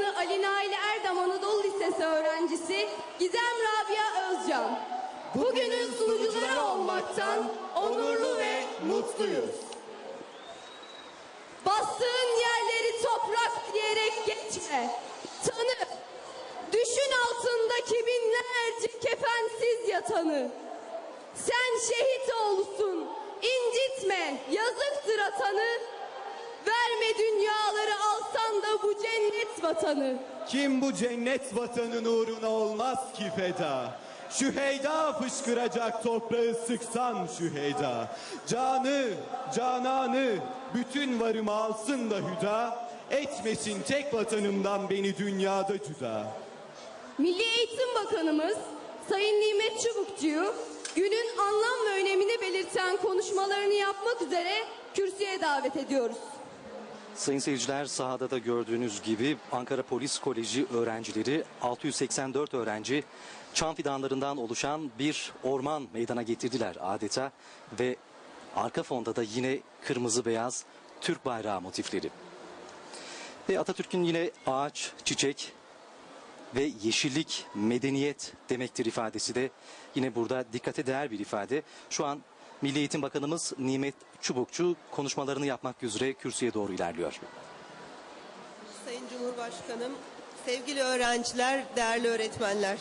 Başkanı Ali Nail Erdem Anadolu Lisesi öğrencisi Gizem Rabia Özcan. Bugünün sunucuları olmaktan onurlu ve mutluyuz. Bastığın yerleri toprak diyerek geçme. Tanı. Düşün altındaki binlerce kefensiz yatanı. Sen şehit oğlusun. incitme. Yazıktır atanı. Verme dünyaları vatanı. Kim bu cennet vatanın uğruna olmaz ki feda? Şu heyda fışkıracak toprağı sıksan şu heyda. Canı, cananı, bütün varımı alsın da hüda. Etmesin tek vatanımdan beni dünyada cüda. Milli Eğitim Bakanımız Sayın Nimet Çubukçu'yu günün anlam ve önemini belirten konuşmalarını yapmak üzere kürsüye davet ediyoruz. Sayın seyirciler sahada da gördüğünüz gibi Ankara Polis Koleji öğrencileri 684 öğrenci çam fidanlarından oluşan bir orman meydana getirdiler adeta ve arka fonda da yine kırmızı beyaz Türk bayrağı motifleri. Ve Atatürk'ün yine ağaç, çiçek ve yeşillik medeniyet demektir ifadesi de yine burada dikkate değer bir ifade. Şu an Milli Eğitim Bakanımız Nimet Çubukçu konuşmalarını yapmak üzere kürsüye doğru ilerliyor. Sayın Cumhurbaşkanım, sevgili öğrenciler, değerli öğretmenler.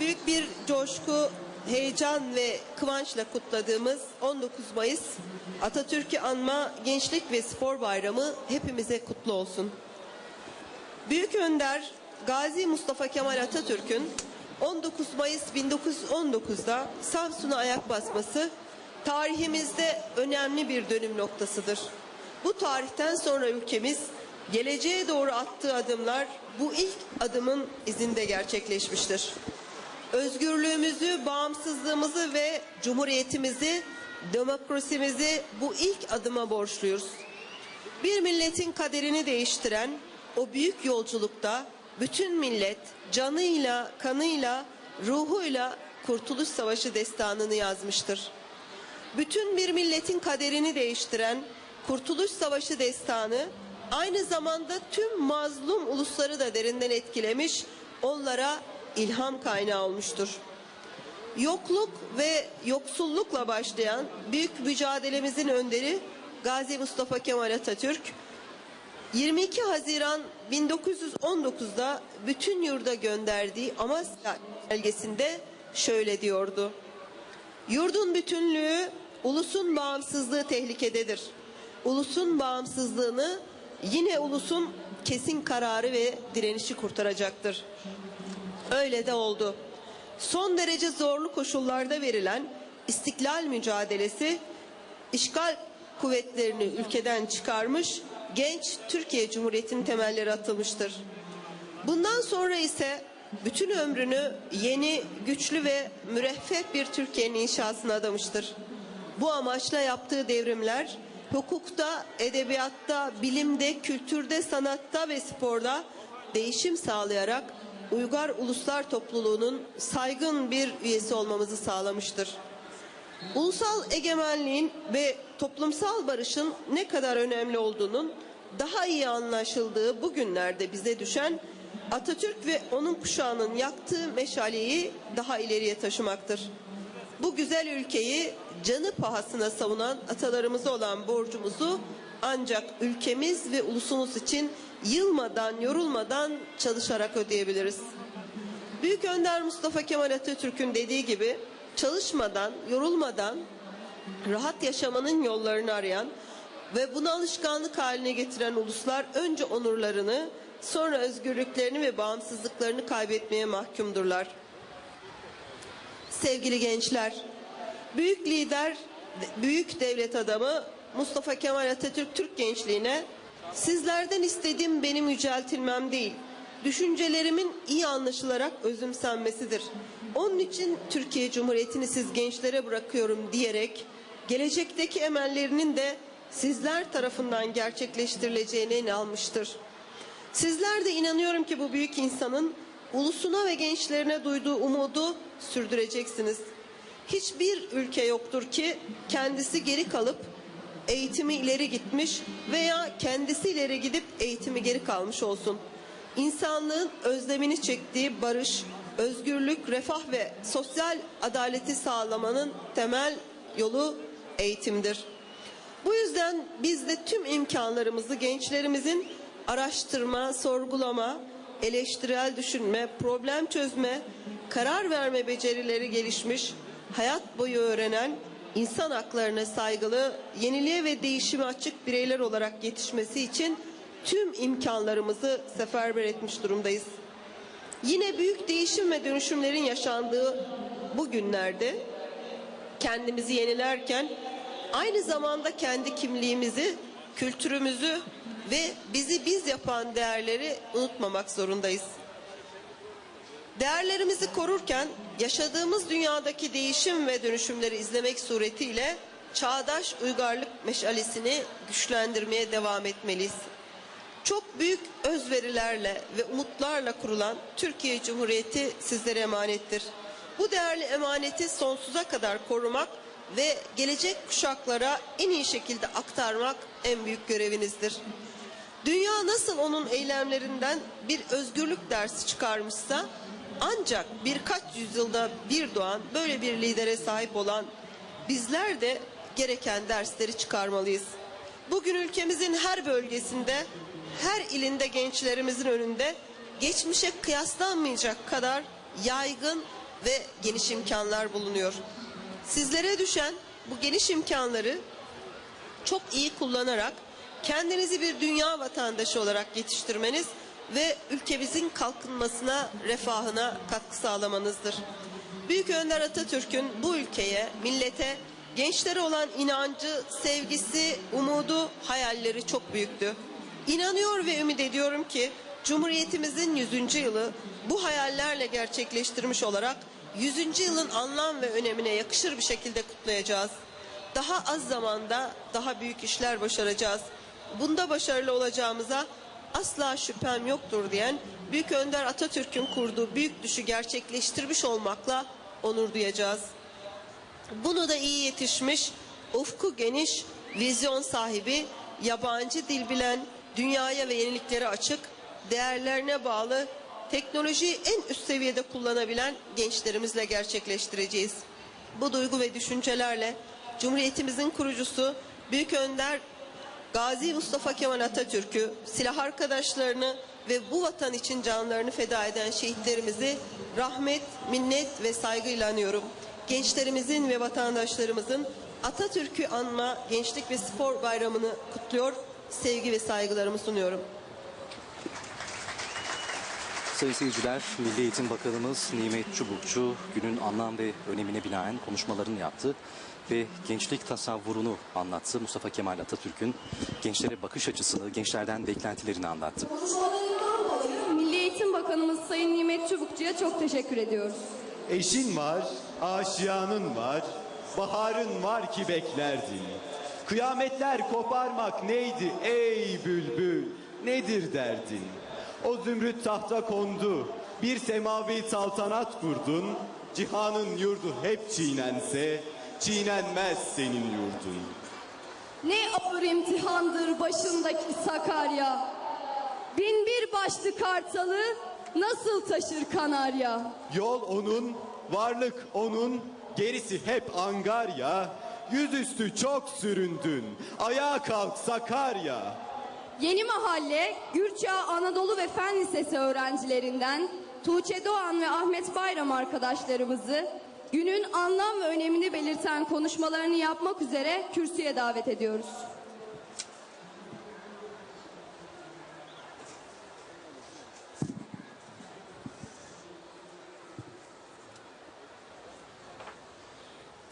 Büyük bir coşku, heyecan ve kıvançla kutladığımız 19 Mayıs Atatürk'ü anma Gençlik ve Spor Bayramı hepimize kutlu olsun. Büyük Önder Gazi Mustafa Kemal Atatürk'ün 19 Mayıs 1919'da Samsun'a ayak basması tarihimizde önemli bir dönüm noktasıdır. Bu tarihten sonra ülkemiz geleceğe doğru attığı adımlar bu ilk adımın izinde gerçekleşmiştir. Özgürlüğümüzü, bağımsızlığımızı ve cumhuriyetimizi, demokrasimizi bu ilk adıma borçluyuz. Bir milletin kaderini değiştiren o büyük yolculukta bütün millet canıyla, kanıyla, ruhuyla Kurtuluş Savaşı destanını yazmıştır. Bütün bir milletin kaderini değiştiren Kurtuluş Savaşı destanı aynı zamanda tüm mazlum ulusları da derinden etkilemiş, onlara ilham kaynağı olmuştur. Yokluk ve yoksullukla başlayan büyük mücadelemizin önderi Gazi Mustafa Kemal Atatürk 22 Haziran 1919'da bütün yurda gönderdiği Amasya belgesinde şöyle diyordu. Yurdun bütünlüğü, ulusun bağımsızlığı tehlikededir. Ulusun bağımsızlığını yine ulusun kesin kararı ve direnişi kurtaracaktır. Öyle de oldu. Son derece zorlu koşullarda verilen istiklal mücadelesi işgal kuvvetlerini ülkeden çıkarmış, genç Türkiye Cumhuriyeti'nin temelleri atılmıştır. Bundan sonra ise bütün ömrünü yeni, güçlü ve müreffeh bir Türkiye'nin inşasına adamıştır. Bu amaçla yaptığı devrimler hukukta, edebiyatta, bilimde, kültürde, sanatta ve sporda değişim sağlayarak Uygar Uluslar Topluluğu'nun saygın bir üyesi olmamızı sağlamıştır. Ulusal egemenliğin ve toplumsal barışın ne kadar önemli olduğunun daha iyi anlaşıldığı bu günlerde bize düşen Atatürk ve onun kuşağının yaktığı meşaleyi daha ileriye taşımaktır. Bu güzel ülkeyi canı pahasına savunan atalarımıza olan borcumuzu ancak ülkemiz ve ulusumuz için yılmadan, yorulmadan çalışarak ödeyebiliriz. Büyük Önder Mustafa Kemal Atatürk'ün dediği gibi çalışmadan, yorulmadan rahat yaşamanın yollarını arayan ve bunu alışkanlık haline getiren uluslar önce onurlarını, sonra özgürlüklerini ve bağımsızlıklarını kaybetmeye mahkumdurlar. Sevgili gençler, büyük lider, büyük devlet adamı Mustafa Kemal Atatürk Türk gençliğine sizlerden istediğim benim yüceltilmem değil, düşüncelerimin iyi anlaşılarak özümsenmesidir. Onun için Türkiye Cumhuriyeti'ni siz gençlere bırakıyorum diyerek gelecekteki emellerinin de sizler tarafından gerçekleştirileceğine inanmıştır. Sizler de inanıyorum ki bu büyük insanın ulusuna ve gençlerine duyduğu umudu sürdüreceksiniz. Hiçbir ülke yoktur ki kendisi geri kalıp eğitimi ileri gitmiş veya kendisi ileri gidip eğitimi geri kalmış olsun. insanlığın özlemini çektiği barış, özgürlük, refah ve sosyal adaleti sağlamanın temel yolu eğitimdir. Bu yüzden biz de tüm imkanlarımızı gençlerimizin araştırma, sorgulama, eleştirel düşünme, problem çözme, karar verme becerileri gelişmiş, hayat boyu öğrenen, insan haklarına saygılı, yeniliğe ve değişime açık bireyler olarak yetişmesi için tüm imkanlarımızı seferber etmiş durumdayız. Yine büyük değişim ve dönüşümlerin yaşandığı bu günlerde kendimizi yenilerken aynı zamanda kendi kimliğimizi, kültürümüzü ve bizi biz yapan değerleri unutmamak zorundayız. Değerlerimizi korurken yaşadığımız dünyadaki değişim ve dönüşümleri izlemek suretiyle çağdaş uygarlık meşalesini güçlendirmeye devam etmeliyiz. Çok büyük özverilerle ve umutlarla kurulan Türkiye Cumhuriyeti sizlere emanettir. Bu değerli emaneti sonsuza kadar korumak ve gelecek kuşaklara en iyi şekilde aktarmak en büyük görevinizdir. Dünya nasıl onun eylemlerinden bir özgürlük dersi çıkarmışsa ancak birkaç yüzyılda bir doğan böyle bir lidere sahip olan bizler de gereken dersleri çıkarmalıyız. Bugün ülkemizin her bölgesinde, her ilinde gençlerimizin önünde geçmişe kıyaslanmayacak kadar yaygın ve geniş imkanlar bulunuyor. Sizlere düşen bu geniş imkanları çok iyi kullanarak kendinizi bir dünya vatandaşı olarak yetiştirmeniz ve ülkemizin kalkınmasına, refahına katkı sağlamanızdır. Büyük Önder Atatürk'ün bu ülkeye, millete, gençlere olan inancı, sevgisi, umudu, hayalleri çok büyüktü. İnanıyor ve ümit ediyorum ki Cumhuriyetimizin 100. yılı bu hayallerle gerçekleştirmiş olarak 100. yılın anlam ve önemine yakışır bir şekilde kutlayacağız. Daha az zamanda daha büyük işler başaracağız. Bunda başarılı olacağımıza asla şüphem yoktur diyen Büyük Önder Atatürk'ün kurduğu büyük düşü gerçekleştirmiş olmakla onur duyacağız. Bunu da iyi yetişmiş, ufku geniş, vizyon sahibi, yabancı dil bilen, dünyaya ve yeniliklere açık, değerlerine bağlı, teknolojiyi en üst seviyede kullanabilen gençlerimizle gerçekleştireceğiz. Bu duygu ve düşüncelerle Cumhuriyetimizin kurucusu Büyük Önder Gazi Mustafa Kemal Atatürk'ü, silah arkadaşlarını ve bu vatan için canlarını feda eden şehitlerimizi rahmet, minnet ve saygıyla anıyorum. Gençlerimizin ve vatandaşlarımızın Atatürk'ü anma Gençlik ve Spor Bayramı'nı kutluyor, sevgi ve saygılarımı sunuyorum. Sayın seyirciler, Milli Eğitim Bakanımız Nimet Çubukçu günün anlam ve önemine binaen konuşmalarını yaptı ve gençlik tasavvurunu anlattı. Mustafa Kemal Atatürk'ün gençlere bakış açısını, gençlerden beklentilerini anlattı. Konuşmalarından dolayı Milli Eğitim Bakanımız Sayın Nimet Çubukçu'ya çok teşekkür ediyoruz. Eşin var, aşiyanın var, baharın var ki beklerdin. Kıyametler koparmak neydi ey bülbül, nedir derdin? O zümrüt tahta kondu, bir semavi saltanat kurdun. Cihanın yurdu hep çiğnense, çiğnenmez senin yurdun. Ne ağır imtihandır başındaki Sakarya. Bin bir başlı kartalı nasıl taşır Kanarya? Yol onun, varlık onun, gerisi hep angarya. Yüzüstü çok süründün, ayağa kalk Sakarya. Yeni Mahalle, Gürçağ Anadolu ve Fen Lisesi öğrencilerinden Tuğçe Doğan ve Ahmet Bayram arkadaşlarımızı günün anlam ve önemini belirten konuşmalarını yapmak üzere kürsüye davet ediyoruz.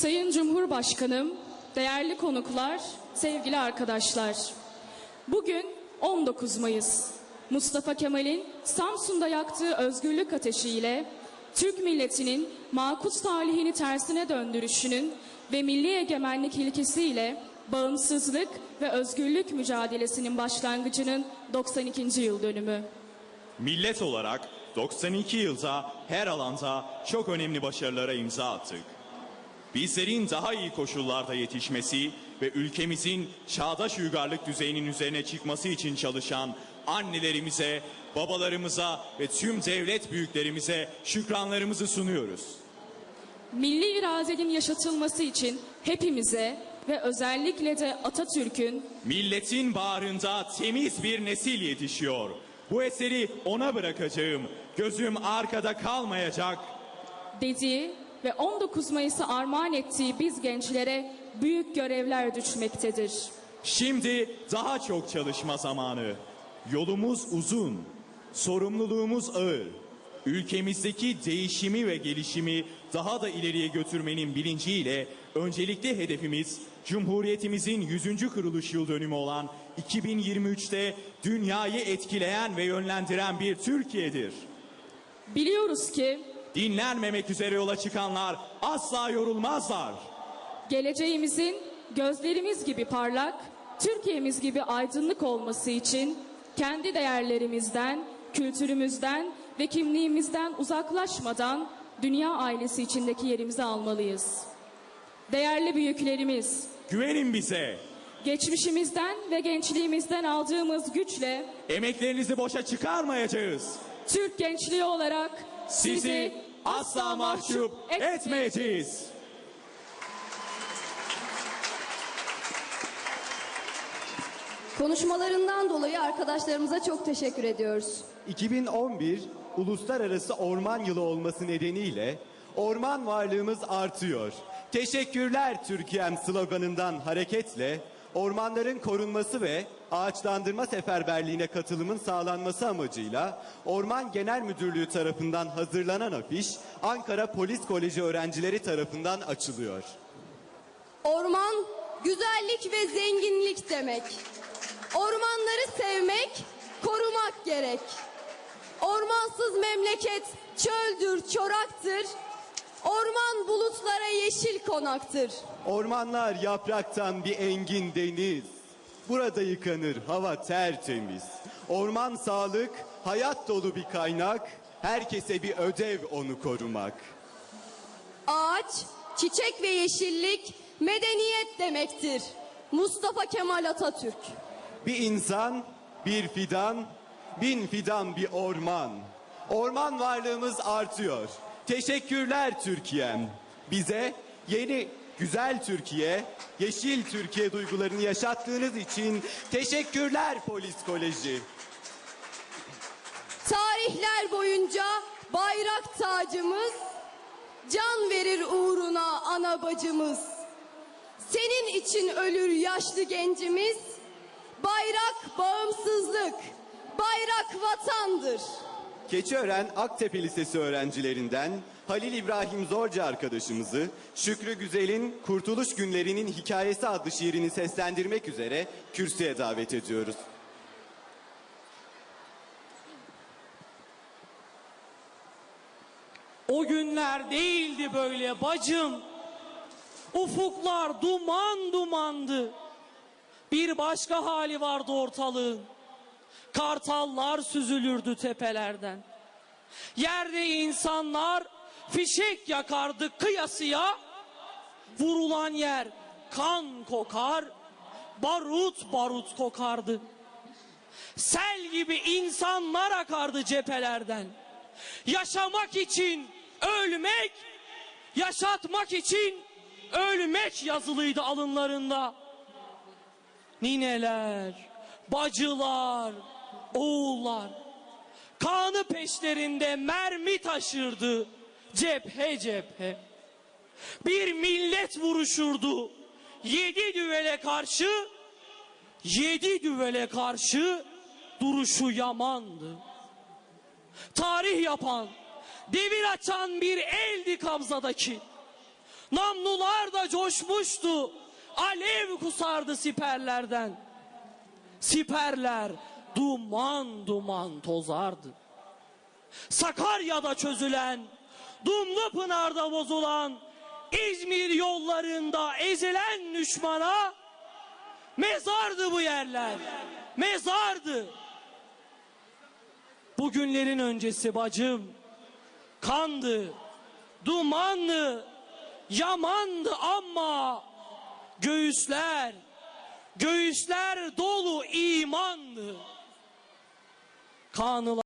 Sayın Cumhurbaşkanım, değerli konuklar, sevgili arkadaşlar. Bugün 19 Mayıs. Mustafa Kemal'in Samsun'da yaktığı özgürlük ateşiyle Türk milletinin makut talihini tersine döndürüşünün ve milli egemenlik ilkesiyle bağımsızlık ve özgürlük mücadelesinin başlangıcının 92. yıl dönümü. Millet olarak 92 yılda her alanda çok önemli başarılara imza attık. Bizlerin daha iyi koşullarda yetişmesi ve ülkemizin çağdaş uygarlık düzeyinin üzerine çıkması için çalışan annelerimize, babalarımıza ve tüm devlet büyüklerimize şükranlarımızı sunuyoruz. Milli iradenin yaşatılması için hepimize ve özellikle de Atatürk'ün Milletin bağrında temiz bir nesil yetişiyor. Bu eseri ona bırakacağım. Gözüm arkada kalmayacak. dediği ve 19 Mayıs'ı armağan ettiği biz gençlere büyük görevler düşmektedir. Şimdi daha çok çalışma zamanı. Yolumuz uzun, sorumluluğumuz ağır. Ülkemizdeki değişimi ve gelişimi daha da ileriye götürmenin bilinciyle öncelikli hedefimiz Cumhuriyetimizin 100. kuruluş yıl dönümü olan 2023'te dünyayı etkileyen ve yönlendiren bir Türkiye'dir. Biliyoruz ki Dinlenmemek üzere yola çıkanlar asla yorulmazlar. geleceğimizin gözlerimiz gibi parlak, Türkiye'miz gibi aydınlık olması için kendi değerlerimizden, kültürümüzden ve kimliğimizden uzaklaşmadan dünya ailesi içindeki yerimizi almalıyız. Değerli büyüklerimiz, Güvenin bize. geçmişimizden ve gençliğimizden aldığımız güçle Emeklerinizi boşa çıkarmayacağız. Türk gençliği olarak Sizi asla mahcup etmeyeceğiz. Konuşmalarından dolayı arkadaşlarımıza çok teşekkür ediyoruz. 2011 Uluslararası Orman Yılı olması nedeniyle orman varlığımız artıyor. Teşekkürler Türkiye'm sloganından hareketle ormanların korunması ve ağaçlandırma seferberliğine katılımın sağlanması amacıyla Orman Genel Müdürlüğü tarafından hazırlanan afiş Ankara Polis Koleji öğrencileri tarafından açılıyor. Orman güzellik ve zenginlik demek. Ormanları sevmek, korumak gerek. Ormansız memleket çöldür, çoraktır. Orman bulutlara yeşil konaktır. Ormanlar yapraktan bir engin deniz. Burada yıkanır hava tertemiz. Orman sağlık, hayat dolu bir kaynak. Herkese bir ödev onu korumak. Ağaç, çiçek ve yeşillik medeniyet demektir. Mustafa Kemal Atatürk. Bir insan, bir fidan, bin fidan bir orman. Orman varlığımız artıyor. Teşekkürler Türkiye'm. Bize yeni güzel Türkiye, yeşil Türkiye duygularını yaşattığınız için teşekkürler Polis Koleji. Tarihler boyunca bayrak tacımız, can verir uğruna ana bacımız. Senin için ölür yaşlı gencimiz, bayrak bağımsızlık, bayrak vatandır. Keçiören Aktepe Lisesi öğrencilerinden Halil İbrahim Zorca arkadaşımızı Şükrü Güzel'in Kurtuluş Günlerinin Hikayesi adlı şiirini seslendirmek üzere kürsüye davet ediyoruz. O günler değildi böyle bacım. Ufuklar duman dumandı. Bir başka hali vardı ortalığın. Kartallar süzülürdü tepelerden. Yerde insanlar fişek yakardı kıyasıya. Vurulan yer kan kokar, barut barut kokardı. Sel gibi insanlar akardı cephelerden. Yaşamak için ölmek, yaşatmak için ölmek yazılıydı alınlarında. Nineler, bacılar, oğullar kanı peşlerinde mermi taşırdı cephe cephe. Bir millet vuruşurdu yedi düvele karşı, yedi düvele karşı duruşu yamandı tarih yapan, devir açan bir eldi kabzadaki. Namlular da coşmuştu, alev kusardı siperlerden. Siperler duman duman tozardı. Sakarya'da çözülen, Dumlu Pınar'da bozulan, İzmir yollarında ezilen düşmana mezardı bu yerler. Mezardı. Bugünlerin öncesi bacım kandı, dumanlı, yamandı ama göğüsler, Göğüsler dolu imandı. Kanılar